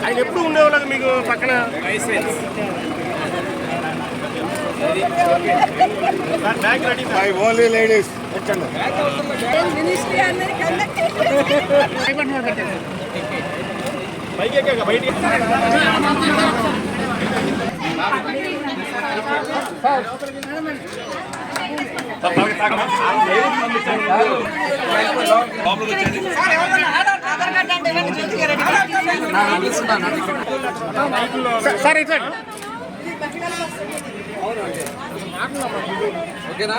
ఆయన ఎప్పుడు ఉండేవాళ్ళకి మీకు పక్కన? Bag ready only ladies ministry sir ఇట్లా ఓకేనా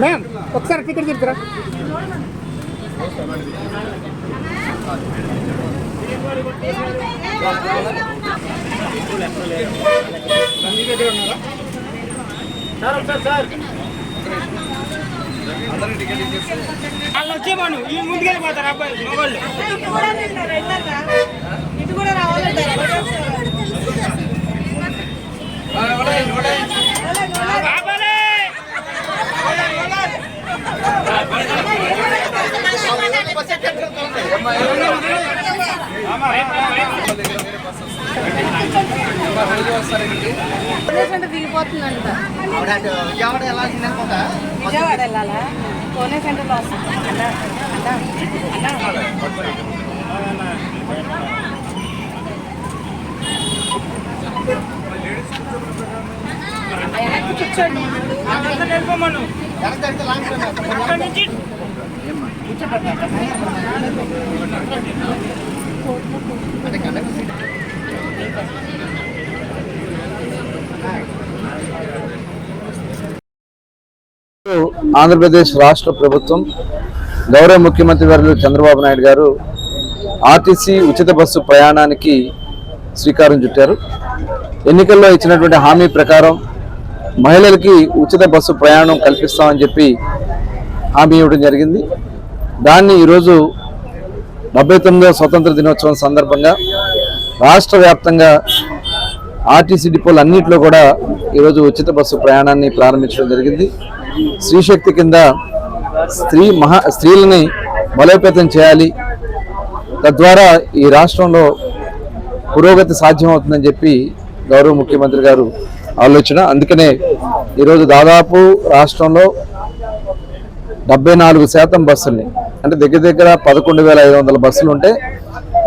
మేడం ఒకసారి టికెట్ చెప్తారా సార్ ఒకసారి సార్ వాళ్ళు వచ్చేవాను ఈ ముందుకెళ్ళిపోతారు అబ్బాయి మగవాళ్ళు ఇటు కూడా రావాలంటే ఆపాలి! దిగిపోతుందంట విజయవాడ వెళ్ళాలా? కోనే సెంటర్లో వస్తుంది అన్నా అన్నా అన్నా వెనక్కి కూర్చోండి అందరూ వెళ్ళిపోమను. అక్కడి నుంచి ఆంధ్రప్రదేశ్ రాష్ట్ర ప్రభుత్వం గౌరవ ముఖ్యమంత్రి వర్యులు చంద్రబాబు నాయుడు గారు ఆర్టీసీ ఉచిత బస్సు ప్రయాణానికి శ్రీకారం చుట్టారు. ఎన్నికల్లో ఇచ్చినటువంటి హామీ ప్రకారం మహిళలకి ఉచిత బస్సు ప్రయాణం కల్పిస్తామని చెప్పి హామీ ఇవ్వడం జరిగింది. దాన్ని ఈరోజు డెబ్బై తొమ్మిదవ స్వతంత్ర దినోత్సవం సందర్భంగా రాష్ట్ర వ్యాప్తంగా ఆర్టీసీ డిపోలు అన్నింటిలో కూడా ఈరోజు ఉచిత బస్సు ప్రయాణాన్ని ప్రారంభించడం జరిగింది. స్త్రీశక్తి కింద స్త్రీ మహా స్త్రీలని బలోపేతం చేయాలి. తద్వారా ఈ రాష్ట్రంలో పురోగతి సాధ్యమవుతుందని చెప్పి గౌరవ ముఖ్యమంత్రి గారు ఆలోచన. అందుకనే ఈరోజు దాదాపు రాష్ట్రంలో డెబ్బై నాలుగు శాతం బస్సుల్ని అంటే దగ్గర దగ్గర పదకొండు వేల ఐదు వందల బస్సులు ఉంటే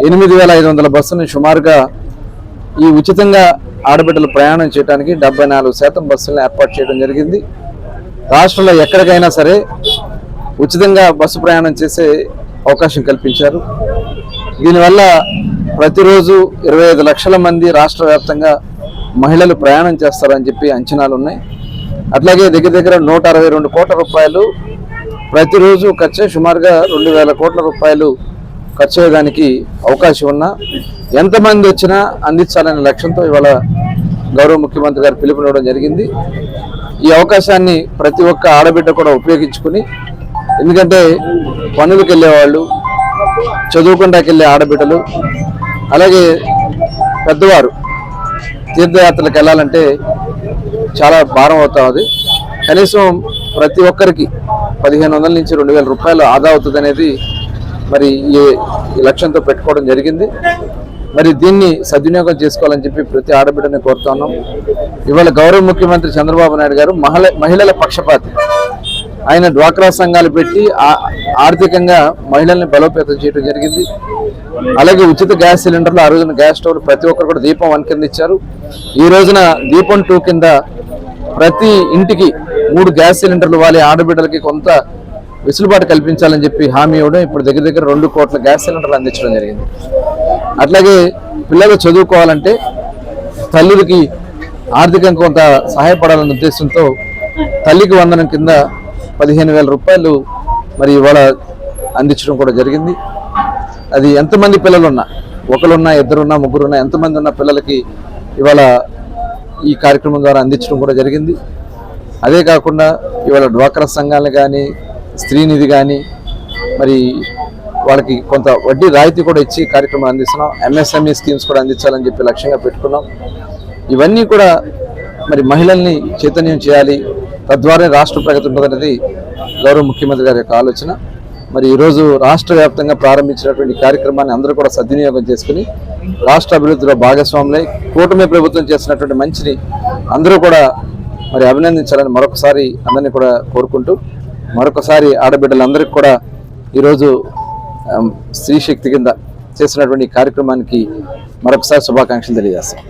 ఎనిమిది వేల ఐదు వందల బస్సుని సుమారుగా ఈ ఉచితంగా ఆడబిడ్డలు ప్రయాణం చేయడానికి డెబ్బై నాలుగు శాతం బస్సులను ఏర్పాటు చేయడం జరిగింది. రాష్ట్రంలో ఎక్కడికైనా సరే ఉచితంగా బస్సు ప్రయాణం చేసే అవకాశం కల్పించారు. దీనివల్ల ప్రతిరోజు ఇరవై ఐదు లక్షల మంది రాష్ట్ర వ్యాప్తంగా మహిళలు ప్రయాణం చేస్తారని చెప్పి అంచనాలు ఉన్నాయి. అట్లాగే దగ్గర దగ్గర నూట అరవై రెండు కోట్ల రూపాయలు ప్రతిరోజు ఖర్చు సుమారుగా రెండు వేల కోట్ల రూపాయలు ఖర్చు అయ్యేదానికి అవకాశం ఉన్నా ఎంతమంది వచ్చినా అందించాలనే లక్ష్యంతో ఇవాళ గౌరవ ముఖ్యమంత్రి గారు పిలుపునివ్వడం జరిగింది. ఈ అవకాశాన్ని ప్రతి ఒక్క ఆడబిడ్డ కూడా ఉపయోగించుకుని ఎందుకంటే పనులకు వెళ్ళేవాళ్ళు చదువుకుంటాకి వెళ్ళే ఆడబిడ్డలు అలాగే పెద్దవారు తీర్థయాత్రలకు వెళ్ళాలంటే చాలా భారం అవుతుంది కనీసం ప్రతి ఒక్కరికి పదిహేను వందల నుంచి రెండు వేల రూపాయలు ఆదా అవుతుంది అనేది మరి ఈ లక్ష్యంతో పెట్టుకోవడం జరిగింది. మరి దీన్ని సద్వినియోగం చేసుకోవాలని చెప్పి ప్రతి ఆడబిడ్డని కోరుతున్నాం ఇవాళ గౌరవ ముఖ్యమంత్రి చంద్రబాబు నాయుడు గారు మహిళ మహిళల పక్షపాతి. ఆయన డ్వాక్రా సంఘాలు పెట్టి ఆర్థికంగా మహిళల్ని బలోపేతం చేయడం జరిగింది. అలాగే ఉచిత గ్యాస్ సిలిండర్లు ఆ రోజున గ్యాస్ స్టవ్లు ప్రతి ఒక్కరు కూడా దీపం వన్ కింద ఇచ్చారు ఈ రోజున దీపం టూ కింద ప్రతి ఇంటికి మూడు గ్యాస్ సిలిండర్లు వాళ్ళ ఆడబిడ్డలకి కొంత వెసులుబాటు కల్పించాలని చెప్పి హామీ ఇవ్వడం ఇప్పుడు దగ్గర దగ్గర రెండు కోట్ల గ్యాస్ సిలిండర్లు అందించడం జరిగింది. అట్లాగే పిల్లలు చదువుకోవాలంటే తల్లులకి ఆర్థికంగా కొంత సహాయపడాలనే ఉద్దేశంతో తల్లికి వందనం కింద పదిహేను వేల రూపాయలు మరి ఇవాళ అందించడం కూడా జరిగింది. అది ఎంతమంది పిల్లలున్నా ఒకరున్నా ఇద్దరున్నా ముగ్గురున్నా ఎంతమంది ఉన్న పిల్లలకి ఇవాళ ఈ కార్యక్రమం ద్వారా అందించడం కూడా జరిగింది. అదే కాకుండా ఇవాళ డ్వాక్రా సంఘాలు కానీ స్త్రీనిధి కానీ మరి వాళ్ళకి కొంత వడ్డీ రాయితీ కూడా ఇచ్చి కార్యక్రమం అందిస్తున్నాం. ఎంఎస్ఎంఈ స్కీమ్స్ కూడా అందించాలని చెప్పి లక్ష్యంగా పెట్టుకున్నాం. ఇవన్నీ కూడా మరి మహిళల్ని చైతన్యం చేయాలి. తద్వారా రాష్ట్ర ప్రగతి ఉంటుందనేది గౌరవ ముఖ్యమంత్రి గారి యొక్క ఆలోచన. మరి ఈరోజు రాష్ట్ర వ్యాప్తంగా ప్రారంభించినటువంటి కార్యక్రమాన్ని అందరూ కూడా సద్వినియోగం చేసుకుని రాష్ట్ర అభివృద్ధిలో భాగస్వాములై కూటమి ప్రభుత్వం చేసినటువంటి మంచిని అందరూ కూడా మరి అభినందించాలని మరొకసారి అందరినీ కూడా కోరుకుంటూ మరొకసారి ఆడబిడ్డలందరికీ కూడా ఈరోజు స్త్రీ శక్తి కింద చేసినటువంటి కార్యక్రమానికి మరొకసారి శుభాకాంక్షలు తెలియజేస్తాం.